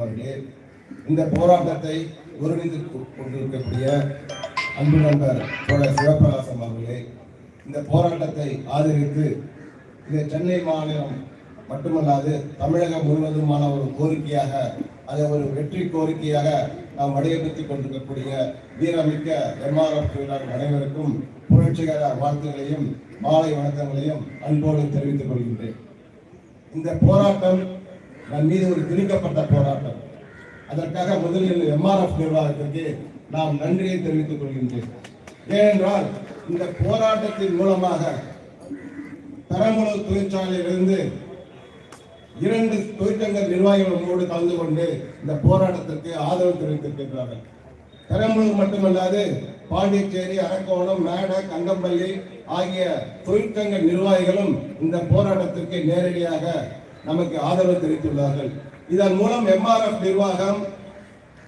அவர்களே இந்த போராட்டத்தை ஒருங்கிணைந்து கொண்டிருக்கக்கூடிய அன்பு நண்பர் தோழர் சிவபிரகாசம் அவர்களே இந்த போராட்டத்தை ஆதரித்து இந்த சென்னை மாநிலம் மட்டுமல்லாது தமிழகம் முழுவதுமான ஒரு கோரிக்கையாக அதை ஒரு வெற்றி கோரிக்கையாக நாம் வடிவமைத்துக் கொண்டிருக்கக்கூடிய வீரமிக்க எம்ஆர்எஃப் தொழிலாளர் அனைவருக்கும் புரட்சிகர வாழ்த்துகளையும் மாலை வணக்கங்களையும் அன்போடு தெரிவித்துக் கொள்கின்றேன். இந்த போராட்டம் நம் மீது ஒரு திணிக்கப்பட்ட போராட்டம். அதற்காக முதலில் எம்ஆர்எஃப் நிர்வாகத்திற்கு நாம் நன்றியை தெரிவித்துக் கொள்கின்றேன். ஏனென்றால் இந்த போராட்டத்தின் மூலமாக பெரம்பலூர் தொழிற்சாலையிலிருந்து இரண்டு தொழிற்சங்க நிர்வாகிகளோடு கலந்து கொண்டு இந்த போராட்டத்திற்கு ஆதரவு தெரிவித்திருக்கின்றார்கள். பெரம்பலூர் மட்டுமல்லாது பாண்டிச்சேரி அரக்கோணம் மேட கங்கம்பள்ளி ஆகிய தொழிற்சங்க நிர்வாகிகளும் இந்த போராட்டத்திற்கு நேரடியாக நமக்கு ஆதரவு தெரிவித்துள்ளார்கள். இதன் மூலம் எம்ஆர்எஃப் நிர்வாகம்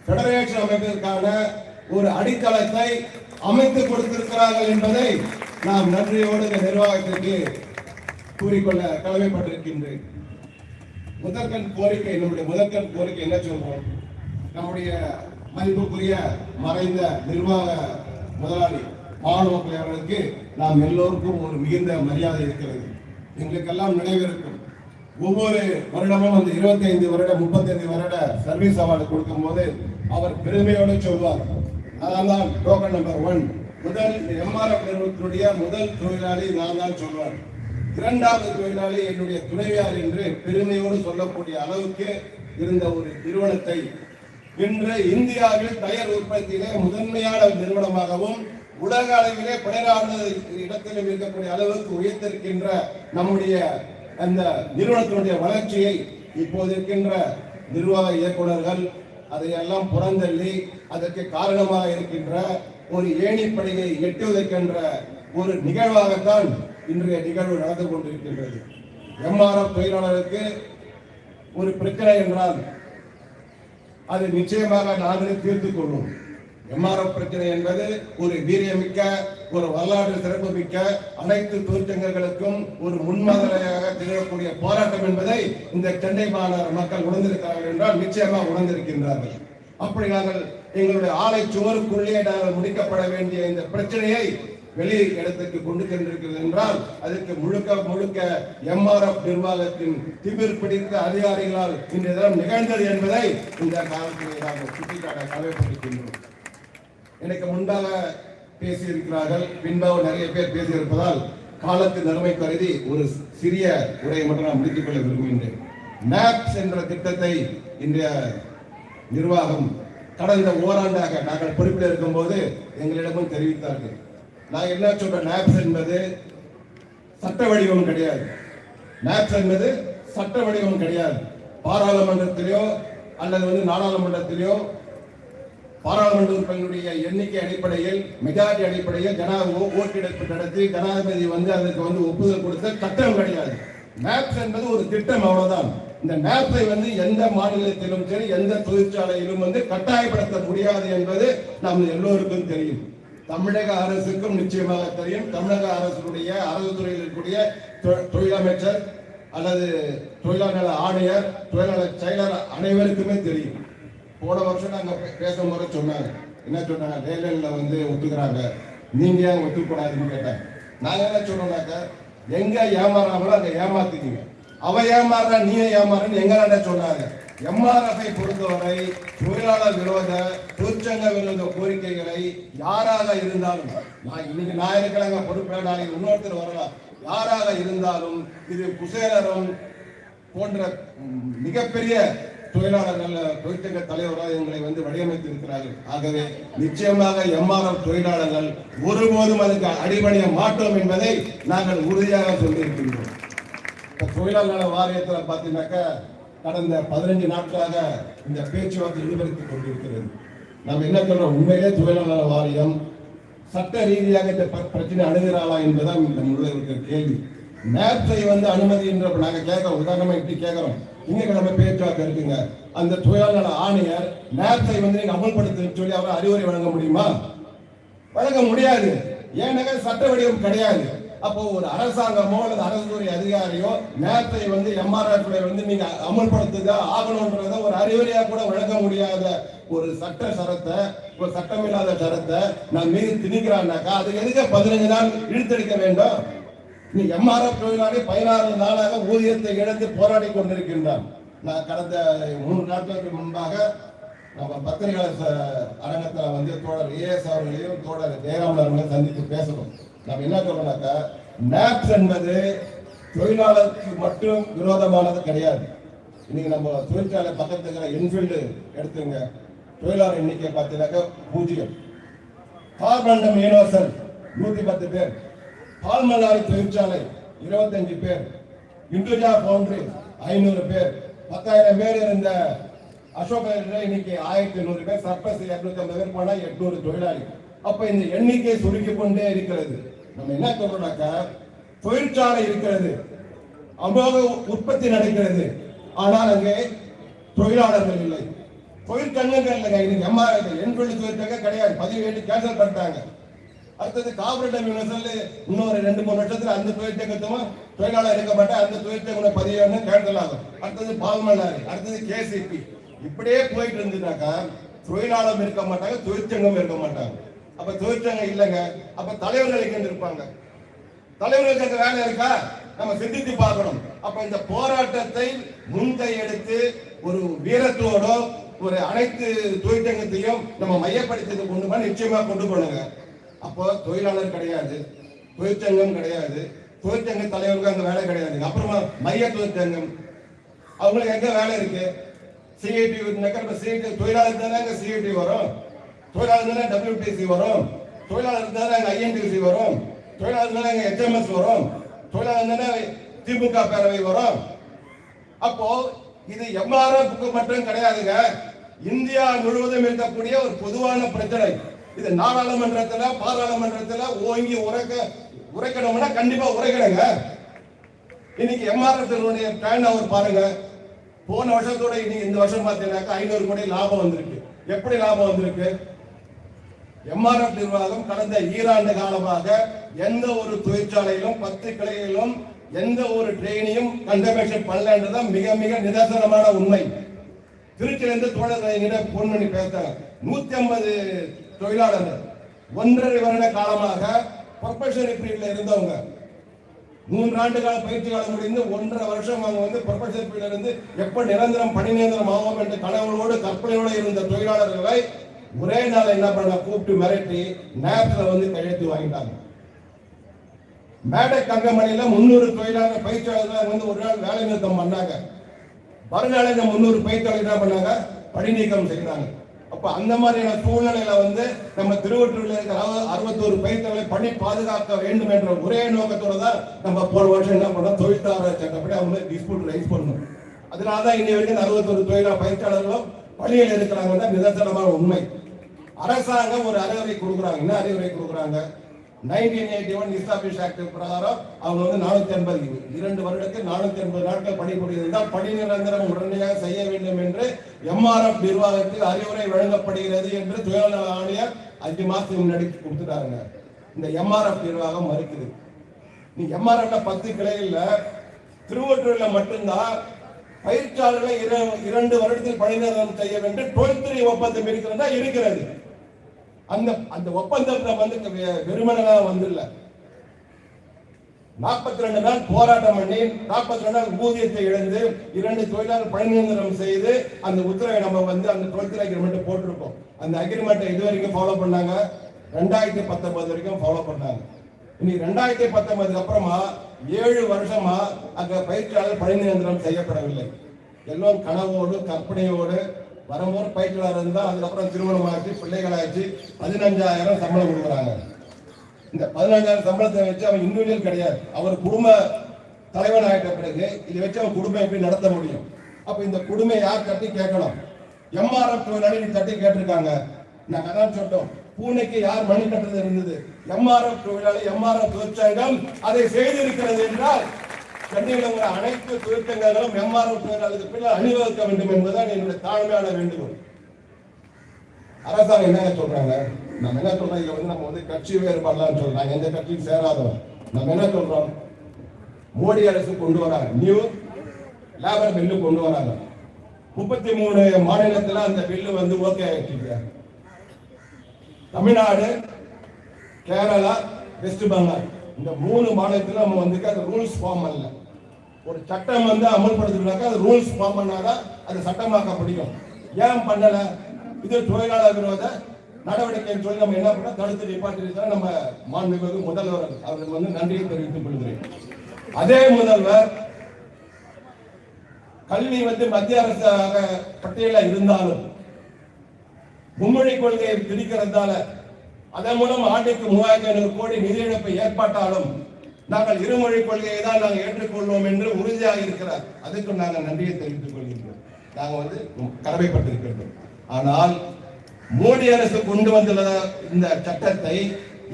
பெடரேஷன் அமைப்பதற்கான ஒரு அடித்தளத்தை அமைத்து கொடுத்திருக்கிறார்கள் என்பதை நாம் நன்றியோடு இந்த நிர்வாகத்திற்கு கூறிக்கொள்ள கடமைப்பட்டிருக்கின்றேன். முதற்கண் கோரிக்கை நம்முடைய முதற்கண் கோரிக்கை என்ன சொல்றோம்? நம்முடைய மதிப்புக்குரிய மறைந்த நிர்வாக முதலாளி மாணவர்கள் அவர்களுக்கு நாம் எல்லோருக்கும் ஒரு மிகுந்த மரியாதை இருக்கிறது. எங்களுக்கெல்லாம் நினைவிருக்கும். ஒவ்வொரு வருடமும் அந்த 25 வருட 35 வருட சர்வீஸ் அவார்டு கொடுக்கும் போது அவர் பெருமையோடு சொல்வார். அதான் டோக்கன் நம்பர் ஒன் முதல் எம்ஆர்எஃப் நிறுவனத்தினுடைய முதல் தொழிலாளி நான் தான் சொல்வார். இரண்டாவது தொழிலாளி என்னுடைய துணைவியார் என்று பெருமையோடு சொல்லக்கூடிய அளவுக்கு இருந்த ஒரு நிறுவனத்தை இன்று இந்தியாவில் டயர் உற்பத்தியிலே முதன்மையான நிறுவனமாகவும் உலக அளவிலே பதினாறு இடத்திலும் இருக்கக்கூடிய அளவுக்கு உயர்த்திருக்கின்ற நம்முடைய அந்த நிறுவனத்தினுடைய வளர்ச்சியை இப்போது இருக்கின்ற நிர்வாக இயக்குனர்கள் அதையெல்லாம் புறந்தள்ளி அதற்கு காரணமாக இருக்கின்ற ஒரு ஏணிப்படையை எட்டுவதற்கென்ற ஒரு நிகழ்வாகத்தான் இன்றைய நிகழ்வு நடந்து கொண்டிருக்கின்றது. எம்ஆர்எஃப் தொழிலாளருக்கு ஒரு பிரச்சனை என்றால் அது நிச்சயமாக நாங்களே தீர்த்து கொள்வோம். எம்ஆர்எஃப் பிரச்சனை என்பது ஒரு வீரியமிக்க ஒரு வரலாற்று சிறப்புமிக்க அனைத்து தொழிற்சங்கங்களுக்கும் ஒரு முன்மாதிரியாக திகழக்கூடிய போராட்டம் என்பதை இந்த சென்னை மாநகர மக்கள் உணர்ந்திருக்கிறார்கள் என்றால் நிச்சயமாக உணர்ந்திருக்கின்றார்கள். அப்படி நாங்கள் எங்களுடைய ஆலை சுவருக்குள்ளே நாங்கள் முடிக்கப்பட வேண்டிய இந்த பிரச்சனையை வெளி இடத்துக்கு கொண்டு சென்றிருக்கிறது என்றால் அதற்கு முழுக்க முழுக்க எம்ஆர்எஃப் நிர்வாகத்தின் திமிர் பிடித்த அதிகாரிகளால் இன்றைய தினம் நிகழ்ந்தது என்பதை இந்த காலத்திலே நாங்கள் சுட்டிக்காட்ட கடமைப்பட்டிருக்கின்றோம் எனக்கு முன்பாக பேசியிருக்கிறார்கள் பின்பாக நிறைய பேர் பேசியிருப்பதால் காலத்தின் நன்மை கருதி ஒரு சிறிய உரையை மட்டும் நான் முடித்துக் கொள்ள விரும்புகின்றேன். மேப்ஸ் என்ற திட்டத்தை இன்றைய நிர்வாகம் கடந்த ஓராண்டாக நாங்கள் பொறுப்பில் இருக்கும்போது எங்களிடமும் தெரிவித்தார்கள். நான் என்ன சொல்றேன் மேப்ஸ் என்பது சட்ட வடிவம் கிடையாது. மேப்ஸ் என்பது சட்ட வடிவம் கிடையாது. பாராளுமன்றத்திலேயோ அல்லது வந்து நாடாளுமன்றத்திலேயோ பாராளுமன்ற எண்ணிக்கை அடிப்படையில் மெஜாரிட்டி அடிப்படையில் ஜனாதிபதி ஓட்டெடுப்பு நடத்தி ஜனாதிபதி வந்து அதுக்கு வந்து ஒப்புதல் கொடுத்த சட்டம் கிடையாது. மேப்ஸ் என்பது ஒரு திட்டம் அவ்வளவுதான். இந்த மேப்பை வந்து எந்த மாநிலத்திலும் சரி எந்த தொழிற்சாலையிலும் வந்து கட்டாயப்படுத்த முடியாது என்பது நாம் எல்லோருக்கும் தெரியும். தமிழக அரசுக்கும் நிச்சயமாக தெரியும். தமிழக அரசுடைய அரசு துறையில் இருக்கக்கூடிய தொழிலமைச்சர் அல்லது தொழிலாளர் ஆணையர் தொழிலாளர் செயலர் அனைவருக்குமே தெரியும். போன வருஷம் நாங்கள் பேசும்போது சொன்னாங்க. என்ன சொன்னாங்க? லேலன்ல வந்து ஒத்துக்கிறாங்க. நீங்க ஏன் ஒத்துக்கூடாதுன்னு கேட்டாங்க நாங்கள் என்ன சொன்னோம்னாக்க எங்க ஏமாறாங்களோ அங்கே ஏமாத்திக்கீங்க அவ ஏமாறுறா நீ ஏமாறன்னு எங்களாண்ட சொன்னாங்க. எம்ஆர்எஃப்ஐ பொறுத்தவரை தொழிலாளர் விரோத தொழிற்சங்க விரோத கோரிக்கைகளை யாராக இருந்தாலும் நான் இன்னைக்கு நான் இருக்கிறாங்க பொறுப்பேடாளி இன்னொருத்தர் வரலாம். யாராக இருந்தாலும் இது குசேலரும் போன்ற மிகப்பெரிய தொழிலாளர்கள் தொழிற்சங்க தலைவராக எங்களை வந்து வடிவமைத்து இருக்கிறார்கள் ஆகவே நிச்சயமாக எம்ஆர்எஃப் தொழிலாளர்கள் ஒருபோதும் அதுக்கு அடிபணிய மாட்டோம் என்பதை நாங்கள் உறுதியாக சொல்லியிருக்கின்றோம். இப்போ தொழிலாளர் வாரியத்தில் பார்த்தீங்கன்னாக்கா கடந்த பதினஞ்சு நாட்களாக இந்த பேச்சுவார்த்தை ஈடுபடுத்திக் கொண்டிருக்கிறது. நாம் என்ன சொல்றோம்? உண்மையிலே தொழிலாளர் வாரியம் சட்ட ரீதியாக இந்த பிரச்சனை அணுகிறாளா என்பதுதான் இந்த முதல்ல கேள்வி. நேப்ஸை வந்து அனுமதி என்ற நாங்கள் கேட்கிறோம். உதாரணமாக இப்படி கேட்கிறோம். திங்கக்கிழமை பேச்சுவார்த்தை இருக்குங்க. அந்த தொழிலாளர் நல ஆணையர் நேரத்தை வந்து நீங்க அமல்படுத்த சொல்லி அவர் அறிவுரை வழங்க முடியுமா? வழங்க முடியாது. ஏன்னாக்க சட்ட வடிவம் கிடையாது. அப்போ ஒரு அரசாங்கமோ அல்லது அரசுத்துறை அதிகாரியோ நேரத்தை வந்து எம்ஆர்எஃப் வந்து நீங்க அமல்படுத்துக ஆகணும்ன்றத ஒரு அறிவுரையா கூட வழங்க முடியாத ஒரு சட்ட சரத்தை ஒரு சட்டமில்லாத சரத்தை நான் மீது திணிக்கிறான்னாக்கா அதுக்கு எதுக்கு பதினஞ்சு நாள் இழுத்தடிக்க வேண்டும்? எம்ஆர்எஃப் தொழிலாளி பதினாறு நாளாக ஊதியத்தை இழந்து போராடி கொண்டிருக்கின்றார். நான் கடந்த மூன்று நாட்களுக்கு முன்பாக நம்ம பத்திரிகையாளர் அரங்கத்தில் வந்து தோழர் ஏஎஸ் அவர்களையும் தோழர் ஜெயராமன் அவர்களையும் சந்தித்து பேசணும். நம்ம என்ன சொல்லணும்னாக்கா நேப்ஸ் என்பது தொழிலாளருக்கு மட்டும் விரோதமானது கிடையாது. இன்னைக்கு நம்ம தொழிற்சாலை பக்கத்துல இருக்கிற என்ஃபீல்டு எடுத்துங்க. தொழிலாளர் எண்ணிக்கை பார்த்தீங்கன்னாக்கா பூஜ்ஜியம். கார்பண்டம் யூனிவர்சல் நூற்றி பத்து பேர். பால்மலாரி தொழிற்சாலை இருபத்தஞ்சு பேர். இந்துஜா பவுண்டரி ஐநூறு பேர். பத்தாயிரம் பேர் இருந்த அசோக இன்னைக்கு ஆயிரத்தி ஐநூறு பேர் சர்பஸ் இருநூத்தி ஐம்பது பேர் போனா எட்நூறு தொழிலாளி. அப்ப இந்த எண்ணிக்கை சுருக்கி கொண்டே இருக்கிறது. நம்ம என்ன சொல்றோம்னாக்கா தொழிற்சாலை இருக்கிறது. அமோக உற்பத்தி நடக்கிறது. ஆனால் அங்கே தொழிலாளர்கள் இல்லை. தொழிற்சங்கங்கள் இல்லைங்க இன்னைக்கு எம்ஆர் என்பள்ளி தொழிற்சங்க கிடையாது. பதிவு கேட்டு கேன்சல் பண்ணிட்டாங்க. அடுத்தது கார்பரேட் யூனிவர்சல் இன்னொரு ரெண்டு மூணு வருஷத்துல அந்த தொழிற்சங்கத்தும் தொழிலாளர் இருக்க அந்த தொழிற்சங்க பதிவு கேன்சல் ஆகும். அடுத்தது பால்மன்னாரி அடுத்தது கேசிபி. இப்படியே போயிட்டு இருந்துனாக்கா தொழிலாளர் இருக்க மாட்டாங்க தொழிற்சங்கம் இருக்க மாட்டாங்க. அப்ப தொழிற்சங்கம் இல்லைங்க அப்ப தலைவர்கள் எங்க இருப்பாங்க? தலைவர்களுக்கு அந்த வேலை இருக்கா? நம்ம சிந்தித்து பார்க்கணும். அப்ப இந்த போராட்டத்தை முன்கை எடுத்து ஒரு வீரத்தோட ஒரு அனைத்து தொழிற்சங்கத்தையும் நம்ம மையப்படுத்தி கொண்டு போனா நிச்சயமா கொண்டு போனாங்க அப்போ தொழிலாளர் கிடையாது தொழிற்சங்கம் கிடையாது தொழிற்சங்க தலைவருக்கு அங்க வேலை கிடையாது. அப்புறமா மைய தொழிற்சங்கம். அவங்களுக்கு எங்க வேலை இருக்கு? சிஐடி நம்ம சிஐடி தொழிலாளர் தானே அங்க சிஐடி வரும். தொழிலாளர் தானே டபிள்யூடிசி வரும். தொழிலாளர் தானே அங்கே ஐஎன்டிசி வரும். தொழிலாளர் தானே அங்க ஹெச்எம்எஸ் வரும். தொழிலாளர் தானே திமுக பேரவை வரும். அப்போ இது எம்ஆர்எஃப்க்கு மட்டும் கிடையாதுங்க. இந்தியா முழுவதும் இருக்கக்கூடிய ஒரு பொதுவான பிரச்சனை. இது நாடாளுமன்றத்துல பாராளுமன்றத்துல ஓங்கி உரைக்க உரைக்கணும்னா கண்டிப்பா உரைக்கணுங்க. இன்னைக்கு எம்ஆர்எஃப் டேர்ன் ஓவர் பாருங்க. போன வருஷத்தோட இன்னைக்கு இந்த வருஷம் பார்த்தீங்கன்னாக்கா ஐநூறு கோடி லாபம் வந்திருக்கு. எப்படி லாபம் வந்திருக்கு? எம்ஆர்எஃப் நிர்வாகம் கடந்த ஈராண்டு காலமாக எந்த ஒரு தொழிற்சாலையிலும் பத்து கிளைகளிலும் எந்த ஒரு ட்ரெயினையும் கண்டமேஷன் பண்ணலன்றதான் மிக மிக நிதர்சனமான உண்மை. திருச்சியிலிருந்து தோழர்களை போன் பண்ணி பேசுறாங்க நூத்தி ஐம்பது தொழிலாளர்கள். ஒன்றரை வருட காலமாக ப்ரொஃபஷனல் பீரியட்ல இருந்தவங்க. மூன்று ஆண்டு கால பயிற்சி காலம் முடிந்து ஒன்றரை வருஷம் அவங்க வந்து ப்ரொஃபஷனல் பீரியட்ல இருந்து எப்ப நிரந்தரம் பணி நிரந்தரம் ஆகும் என்ற கனவுகளோடு கற்பனையோடு இருந்த தொழிலாளர்களை ஒரே நாள் என்ன பண்ண கூப்பிட்டு மிரட்டி நேரத்தில் வந்து கையெழுத்து வாங்கிட்டாங்க. மேடை கங்கமணியில முன்னூறு தொழிலாளர் பயிற்சியாளர்கள் வந்து ஒரு நாள் வேலை நிறுத்தம் பண்ணாங்க. மறுநாள் இந்த முன்னூறு பயிற்சியாளர் என்ன பண்ணாங்க? பணி நீக்கம் செய்கிறாங்க இப்போ அந்த மாதிரியான சூழ்நிலையில வந்து நம்ம திருவற்றூர்ல இருக்கிற அறுபத்தோரு பயிர்களை பணி பாதுகாக்க வேண்டும் என்ற ஒரே நோக்கத்தோட தான் நம்ம போன வருஷம் என்ன பண்ணோம்? தொழிற்சாலை சட்டப்படி அவங்க டிஸ்பியூட் ரைஸ் பண்ணணும் அதனாலதான் இன்னை வரைக்கும் இந்த அறுபத்தொரு தொழிலாளர் பயிற்சியாளர்களும் பணியில் இருக்கிறாங்க தான் நிதர்சனமான உண்மை. அரசாங்கம் ஒரு அறிவுரை கொடுக்குறாங்க. என்ன அறிவுரை கொடுக்குறாங்க? Nineteen eighty one establish act பிரகாரம் அவங்க வந்து நானூத்தி எண்பது இரண்டு வருடத்துக்கு நானூத்தி எண்பது நாட்கள் பணிபுரிந்தால் பணி நிரந்தரம் உடனடியாக செய்ய வேண்டும் என்று எம்ஆர்எஃப் நிர்வாகத்தில் அறிவுரை வழங்கப்படுகிறது என்று தொழிலாளர் ஆணையர் அஞ்சு மாசத்துக்கு முன்னாடி கொடுத்துட்டாருங்க. இந்த எம்ஆர்எஃப் நிர்வாகம் மறுக்குது. நீ எம்ஆர்எஃப்ல பத்து கிளையில் திருவொற்றூர்ல மட்டும்தான் பயிற்சியாளர்களை இரண்டு வருடத்தில் பணி நிரந்தரம் செய்ய வேண்டும் டுவெல் த்ரீ ஒப்பந்தம் இருக்கிறதா? இருக்கிறது. அந்த அந்த ஒப்பந்தத்துல வந்து வெறுமனெல்லாம் வந்துடல நாற்பத்தி ரெண்டு நாள் போராட்டம் பண்ணி நாற்பத்தி ரெண்டு நாள் ஊதியத்தை இழந்து இரண்டு தொழிலாளர் பணிநிரந்தரம் செய்து அந்த உத்தரவை நம்ம வந்து அந்த டுவெல்த் அக்ரிமெண்ட் போட்டிருக்கோம். அந்த அக்ரிமெண்ட்டை இது வரைக்கும் ஃபாலோ பண்ணாங்க. ரெண்டாயிரத்தி பத்தொன்பது வரைக்கும் ஃபாலோ பண்ணாங்க. இன்னைக்கு ரெண்டாயிரத்தி பத்தொன்பதுக்கு அப்புறமா ஏழு வருஷமா அங்க பயிற்சியாளர் பணிநிரந்தரம் செய்யப்படவில்லை. எல்லாம் கனவோடு கற்பனையோடு வரும்போது பயிற்சியாளர் இருந்தால் அதுக்கப்புறம் திருமணம் ஆச்சு பிள்ளைகள் ஆச்சு பதினஞ்சாயிரம் சம்பளம் கொடுக்குறாங்க. இந்த பதினஞ்சாயிரம் சம்பளத்தை வச்சு அவன் இண்டிவிஜுவல் கிடையாது. அவர் குடும்ப தலைவன் ஆகிட்ட பிறகு இதை வச்சு அவன் குடும்பம் எப்படி நடத்த முடியும்? அப்போ இந்த குடும்பம் யார் தட்டி கேட்கணும்? எம்ஆர்எஃப் தொழிலாளி தட்டி கேட்டிருக்காங்க. நாங்க அதான் சொல்லிட்டோம். பூனைக்கு யார் மணி கட்டுறது இருந்தது? எம்ஆர்எஃப் தொழிலாளி எம்ஆர்எஃப் தொழிற்சங்கம் அதை செய்திருக்கிறது என்றால் சென்னையில் உள்ள அனைத்து தொழிற்சங்கங்களும் எம்ஆர்எஃப் தொழிலாளருக்கு பின்னால் அணிவகுக்க வேண்டும் என்பதுதான் என்னுடைய தாழ்மையான வேண்டுகோள். அரசாங்கம் என்ன சொல்றாங்க? நம்ம என்ன சொல்றோம்? இதுல வந்து நம்ம வந்து கட்சி வேறுபாடுலாம் சொல்றோம். எந்த கட்சியும் சேராதவன். நம்ம என்ன சொல்றோம்? மோடி அரசு கொண்டு வராங்க. நியூ லேபர் பில்லு கொண்டு வராங்க. முப்பத்தி மூணு மாநிலத்தில் அந்த பில்லு வந்து ஓகே ஆயிடுச்சு. தமிழ்நாடு கேரளா வெஸ்ட் பெங்கால். இந்த மூணு மாநிலத்தில் நம்ம வந்து அந்த ரூல்ஸ் ஃபார்ம் இல்லை ஒரு சட்டம் வந்து அமல்படுத்தினாக்கா அது ரூல்ஸ் ஃபார்ம் பண்ணாதான் அது சட்டமாக்க முடியும் ஏன் பண்ணல? இது தொழிலாளர் விரோத நடவடிக்கைன்னு சொல்லி நம்ம என்ன பண்ணோம்? தடுத்து நிப்பாட்டி நம்ம மாண்புமிகு முதல்வர் அவருக்கு வந்து நன்றியை தெரிவித்துக் கொள்கிறேன். அதே முதல்வர் கல்வி வந்து மத்திய அரசாக பட்டியலில் இருந்தாலும் மும்மொழி கொள்கையை திணிக்கிறதால அதன் மூலம் ஆண்டுக்கு மூவாயிரத்தி ஐநூறு கோடி நிதி இழப்பை ஏற்பட்டாலும் நாங்கள் இருமொழி கொள்கையை தான் நாங்கள் ஏற்றுக்கொள்வோம் என்று உறுதியாக இருக்கிறார். அதுக்கு நாங்கள் நன்றியை தெரிவித்துக் கொள்கின்றோம். நாங்கள் வந்து கடமைப்பட்டிருக்கின்றோம் ஆனால் மோடி அரசு கொண்டு வந்துள்ள இந்த சட்டத்தை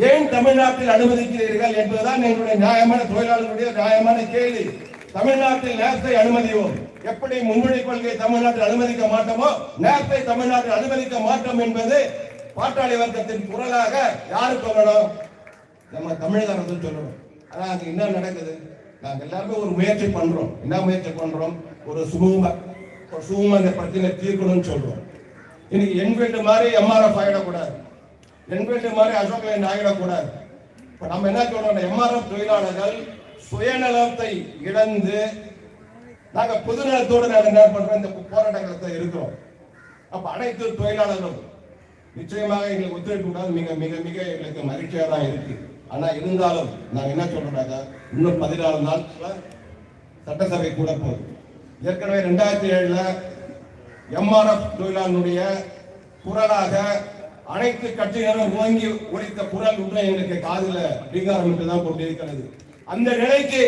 ஏன் தமிழ்நாட்டில் அனுமதிக்கிறீர்கள் என்பதுதான் எங்களுடைய நியாயமான தொழிலாளர்களுடைய நியாயமான கேள்வி. தமிழ்நாட்டில் நேரத்தை அனுமதிவோம். எப்படி மும்மொழி கொள்கை தமிழ்நாட்டில் அனுமதிக்க மாட்டோமோ நேரத்தை தமிழ்நாட்டில் அனுமதிக்க மாட்டோம் என்பது பாட்டாளி வர்க்கத்தின் குரலாக யாரு சொல்லணும் நம்ம தமிழக அரசு சொல்லணும் ஆனால் அது என்ன நடக்குது? நாங்கள் எல்லாருமே ஒரு முயற்சி பண்றோம். என்ன முயற்சி பண்றோம்? ஒரு சுமூக ஒரு சுமூக இந்த பிரச்சனை தீர்க்கணும்னு சொல்றோம். இன்னைக்கு என் வீட்டு மாதிரி எம்ஆர்எஃப் ஆகிடக்கூடாது என் வீட்டு மாதிரி அசோக் லைன் ஆகிடக்கூடாது இப்போ நம்ம என்ன சொல்றோம்? எம்ஆர்எஃப் தொழிலாளர்கள் சுயநலத்தை இழந்து நாங்கள் பொதுநலத்தோடு நாங்கள் என்ன பண்றோம்? இந்த போராட்டங்களை இருக்கிறோம். அப்போ அனைத்து தொழிலாளர்களும் நிச்சயமாக எங்களுக்கு ஒத்துழைப்பு கூடாது மிக மிக மிக எங்களுக்கு மகிழ்ச்சியாக தான் இருக்குது ஆனா இருந்தாலும் நாங்கள் என்ன சொல்றோம்னாக்க இன்னும் பதினாலு நாட்கள் சட்டசபை கூட போகுது ஏற்கனவே ரெண்டாயிரத்தி ஏழுல எம்ஆர்எஃப் தொழிலாளனுடைய குரலாக அனைத்து கட்சிகளும் ஓங்கி உழைத்த குரல் உண்மை எங்களுக்கு காதில் பீகாரம் என்று தான் கொண்டிருக்கிறது. அந்த நிலைக்கு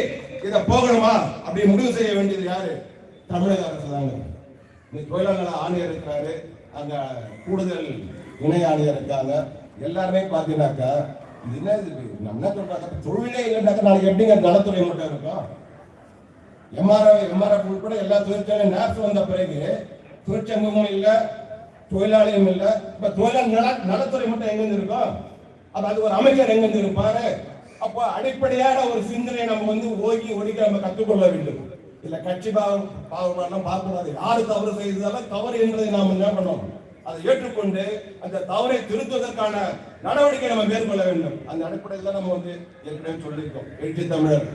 இதை போகணுமா? அப்படி முடிவு செய்ய வேண்டியது யாரு? தமிழக அரசு தாங்க இந்த தொழிலாளர் ஆணையர் இருக்கிறாரு. அங்க கூடுதல் இணை ஆணையர் இருக்காங்க. எல்லாருமே பாத்தீங்கன்னாக்கா இது என்ன இது? நம்ம என்ன சொல்றாங்க தொழிலே இல்லைன்னாக்கா நாளைக்கு எப்படிங்க நலத்துறை மட்டும் இருக்கும் எம்ஆர்எஃப் எம்ஆர்எஃப் உட்பட எல்லா தொழிற்சாலையும் நேர்ஸ் வந்த பிறகு தொழிற்சங்கமும் இல்லை தொழிலாளியும் இல்லை. இப்ப தொழிலாளர் நல நலத்துறை மட்டும் எங்க இருக்கும் அப்ப அது ஒரு அமைச்சர் எங்க இருப்பாரு? அப்போ அடிப்படையான ஒரு சிந்தனை நம்ம வந்து ஓகி ஒடிக்க நம்ம கற்றுக்கொள்ள வேண்டும். இல்ல கட்சி பாவம் பாவம் பார்க்கக்கூடாது. யாரு தவறு செய்ததால தவறு என்பதை நாம் என்ன பண்ணோம் அதை ஏற்றுக்கொண்டு அந்த தவறை திருத்துவதற்கான நடவடிக்கை நம்ம மேற்கொள்ள வேண்டும். அந்த அடிப்படையில் தான் நம்ம வந்து ஏற்கனவே சொல்லியிருக்கோம். எழுச்சி தமிழர்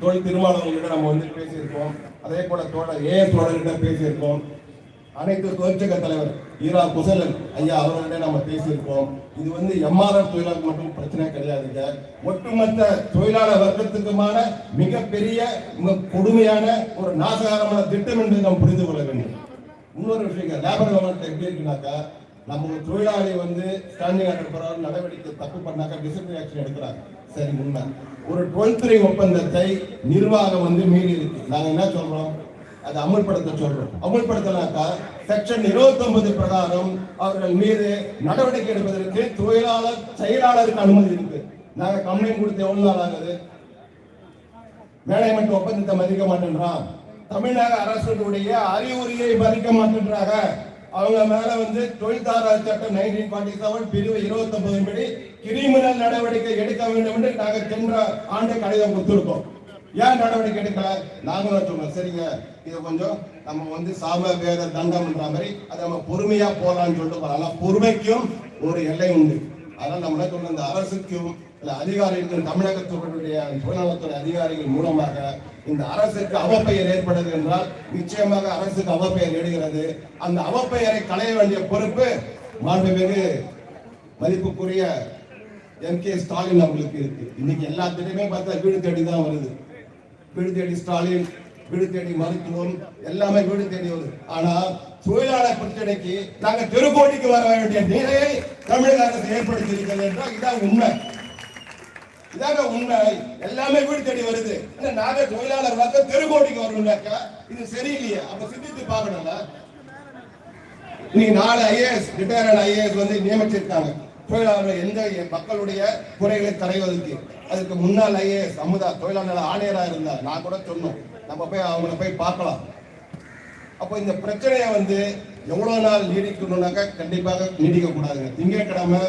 தோல் திருமாவளவங்கிட்ட நம்ம வந்து பேசியிருக்கோம். அதே போல தோழர் ஏ. தோழர்கிட்ட பேசியிருக்கோம். அனைத்து தொழிற்சங்க தலைவர் ஈரா குசலன் ஐயா அவர்களிடம் நம்ம பேசியிருக்கோம். இது வந்து எம்ஆர்எஃப் தொழிலாளர் மட்டும் பிரச்சனை கிடையாதுங்க ஒட்டுமொத்த தொழிலாளர் வர்க்கத்துக்குமான மிகப்பெரிய மிக கொடுமையான ஒரு நாசகாரமான திட்டம் என்று நாம் புரிந்து கொள்ள வேண்டும். இன்னொரு விஷயம் லேபர் கவர்மெண்ட் எப்படி இருக்குனாக்கா நம்ம தொழிலாளி வந்து ஸ்டாண்டிங் ஆர்டர் போறாரு நடவடிக்கை தப்பு பண்ணாக்கா டிசிப்ளின் ஆக்ஷன் எடுக்கிறாங்க. சரி உண்மை. ஒரு டுவெல்த் ஒப்பந்தத்தை நிர்வாகம் வந்து மீறி இருக்கு. நாங்க என்ன சொல்றோம்? அதை அமல்படுத்த சொல்றோம். அமல்படுத்தலாக்கா செக்ஷன் இருபத்தி ஒன்பது பிரகாரம் அவர்கள் மீது நடவடிக்கை எடுப்பதற்கு தொழிலாளர் செயலாளருக்கு அனுமதி இருக்கு. நாங்க கம்ப்ளைண்ட் கொடுத்து எவ்வளவு நாள் ஆகுது? மேனேஜ்மெண்ட் ஒப்பந்தத்தை மதிக்க மாட்டேன்றான். தமிழக அரசுடைய அறிவுரையை மதிக்க மாட்டேன்றாங்க. அவங்க மேல வந்து தொழில்தாரர் சட்டம் நைன்டீன் ஃபார்ட்டி செவன் பிரிவு இருபத்தி ஒன்பது படி கிரிமினல் நடவடிக்கை எடுக்க வேண்டும் என்று நாங்கள் சென்ற ஆண்டு கடிதம் கொடுத்திருக்கோம். ஏன் நடவடிக்கை எடுக்கல? நாங்களும் சொன்னோம். சரிங்க. இது கொஞ்சம் நம்ம வந்து சாம வேத தண்டம்ன்ற மாதிரி அதை நம்ம பொறுமையா போலாம்னு சொல்லிட்டு போகலாம் பொறுமைக்கும் ஒரு எல்லை உண்டு. அதனால நம்ம என்ன சொல்றோம் இந்த அரசுக்கும் இல்ல அதிகாரிகள் தமிழகத்துடைய தொழிலாளத்துறை அதிகாரிகள் மூலமாக இந்த அரசுக்கு அவப்பெயர் ஏற்படுது என்றால் நிச்சயமாக அரசுக்கு அவப்பெயர் எடுகிறது அந்த அவப்பெயரை களைய வேண்டிய பொறுப்பு மாண்புமிகு மதிப்புக்குரிய எம். கே. ஸ்டாலின் அவங்களுக்கு இருக்கு. இன்னைக்கு எல்லாத்திலையுமே பார்த்தா வீடு தேடி தான் வருது. வீடு தேடி ஸ்டாலின் வீடு தேடி மருத்துவம் எல்லாமே வீடு தேடி வருது. ஆனா தொழிலாளர் பிரச்சனைக்கு நாங்கள் தெருக்கோடிக்கு வர வேண்டிய நிலையை தமிழக அரசு ஏற்படுத்தி இருக்கிறது என்றால் இதான் உண்மை. இதாங்க உண்மை? எல்லாமே வீடு தேடி வருது. இந்த நாங்க தொழிலாளர் வாக்க தெருக்கோடிக்கு வரணும்னாக்கா இது சரியில்லையே. அப்ப சிந்தித்து பார்க்கணும்ல. நீங்க நாலு ஐஏஎஸ் ரிட்டையர்ட் ஐஏஎஸ் வந்து நியமிச்சிருக்காங்க. தொழிலாளர்கள் எந்த மக்களுடைய குறைகளை தடைவதற்கு? அதுக்கு முன்னாள் ஐஏஎஸ் அமுதா தொழிலாளர் ஆணையரா இருந்தார் நான் கூட சொன்னோம். நம்ம போய் அவங்கள போய் பார்க்கலாம். அப்போ இந்த பிரச்சனையை வந்து எவ்வளவு நாள் நீடிக்கணும்னாக்கா கண்டிப்பாக நீடிக்க கூடாதுங்க திங்கட்கிழமை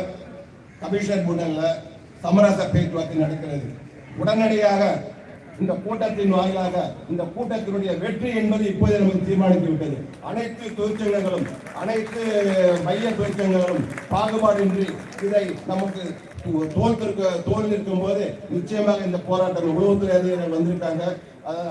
கமிஷனர் முன்னல்ல சமரச பேச்சுவார்த்தை நடக்கிறது. உடனடியாக இந்த கூட்டத்தின் வாயிலாக இந்த கூட்டத்தினுடைய வெற்றி என்பது இப்போது நமக்கு தீர்மானித்துவிட்டது. அனைத்து தொழிற்சங்கங்களும் அனைத்து மைய தொழிற்சங்கங்களும் பாகுபாடின்றி இதை நமக்கு தோல் திருக்க தோல் நிற்கும் போது நிச்சயமாக இந்த போராட்டம் உளவுத்துறை அதிகாரிகள் வந்திருக்காங்க.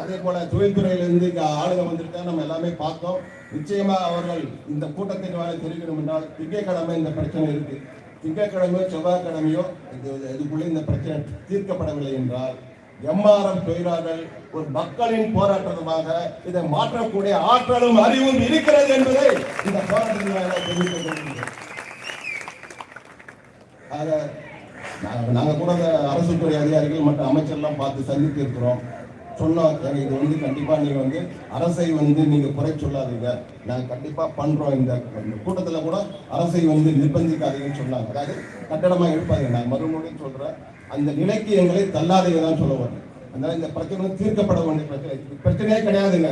அதே போல தொழில்துறையிலிருந்து இங்கே ஆளுங்க வந்திருக்காங்க. நம்ம எல்லாமே பார்த்தோம். நிச்சயமாக அவர்கள் இந்த கூட்டத்தின் வாயிலாக தெரிவிக்கணும் என்றால் திங்கட்கிழமை இந்த பிரச்சனை இருக்குது திங்கட்கிழமையோ செவ்வாய்க்கிழமையோ இது இதுக்குள்ளே இந்த பிரச்சனை தீர்க்கப்படவில்லை என்றால் எம்ஆர்எம் தொழிலாளர்கள் ஒரு மக்களின் போராட்டமாக இதை மாற்றக்கூடிய ஆற்றலும் அறிவும் இருக்கிறது என்பதை இந்த போராட்டத்தின் தெரிவிக்க தெரிவித்துக் நாங்க- கூட அந்த அரசு துறை அதிகாரிகள் மற்றும் அமைச்சர்லாம் பார்த்து சந்தித்து இருக்கிறோம். சொன்னோம் ஏங்க இது வந்து கண்டிப்பாக நீங்கள் வந்து அரசை வந்து நீங்கள் குறை சொல்லாதீங்க. நாங்கள் கண்டிப்பாக பண்ணுறோம் இந்த இந்த கூட அரசை வந்து நிர்பந்திக்காதீங்கன்னு சொன்னாங்க. அதாவது கட்டடமாக இருப்பாங்க. நான் மறுபடியும் சொல்கிறேன் அந்த நிலைக்கு எங்களை தள்ளாதீங்க தான் சொல்ல வரேன். அதனால் இந்த பிரச்சனை வந்து தீர்க்கப்பட வேண்டிய பிரச்சனை. பிரச்சனையே கிடையாதுங்க.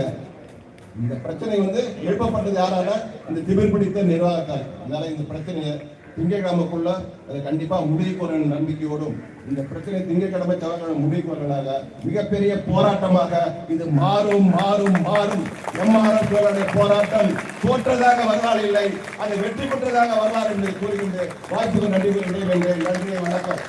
இந்த பிரச்சனை வந்து எழுப்பப்பட்டது யாரால? இந்த திமிர் பிடித்த நிர்வாகத்தால் அதனால இந்த பிரச்சனையை திங்கட்கிழமைக்குள்ள அதை கண்டிப்பா முடிவுக்கு வரும் நம்பிக்கையோடும் இந்த பிரச்சனை திங்கட்கிழமை செவ்வாய்க்கிழமை முடிவுக்கு வரனாக மிகப்பெரிய போராட்டமாக இது மாறும் மாறும் மாறும். எம்ஆர்எம் போராட்டம் தோற்றதாக வரலாறு இல்லை. அது வெற்றி பெற்றதாக வரலாறு என்று கூறுகின்ற வாய்ப்புக்கு நன்றி கூறுகிறேன் நன்றி வணக்கம்.